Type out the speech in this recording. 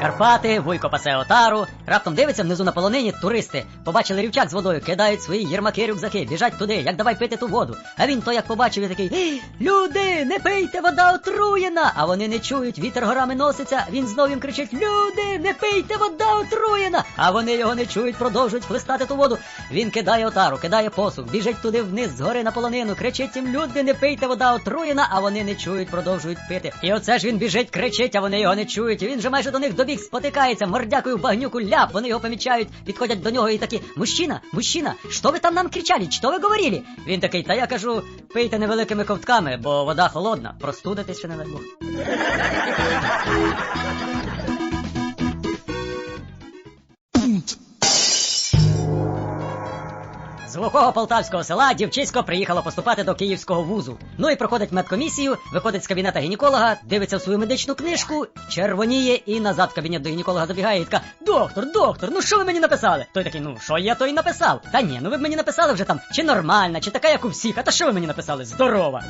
Карпати, вуйко пасе отару. Раптом дивиться внизу на полонині туристи. Побачили рівчак з водою, кидають свої єрмаки, рюкзаки, біжать туди, як давай пити ту воду. А він то як побачив і такий: Люди, не пийте, вода отруєна! А вони не чують, вітер горами носиться. Він знов їм кричить: Люди, не пийте, вода отруєна! А вони його не чують, продовжують хлистати ту воду. Він кидає отару, кидає посух, біжить туди вниз, згори на полонину, кричить їм: Люди, не пийте, вода отруєна, а вони не чують, продовжують пити. І оце ж він біжить, кричить, а вони його не чують. І він же майже до них добіг, спотикається, мордякою багнюку ляп. Вони його помічають, підходять до нього і такі: Мужчина, мужчина, що ви там нам кричали? Що ви говорили? Він такий, та я кажу, пийте невеликими ковтками, бо вода холодна, простудитись ще не дай Бог. З глухого полтавського села дівчисько приїхало поступати до київського вузу. Ну і проходить медкомісію, виходить з кабінета гінеколога, дивиться в свою медичну книжку, червоніє і назад в кабінет до гінеколога забігає і така: Доктор, доктор, ну що ви мені написали? Той такий, ну що я то й написав? Та ні, ну ви б мені написали вже там, чи нормальна, чи така, як у всіх. А то що ви мені написали? Здорова.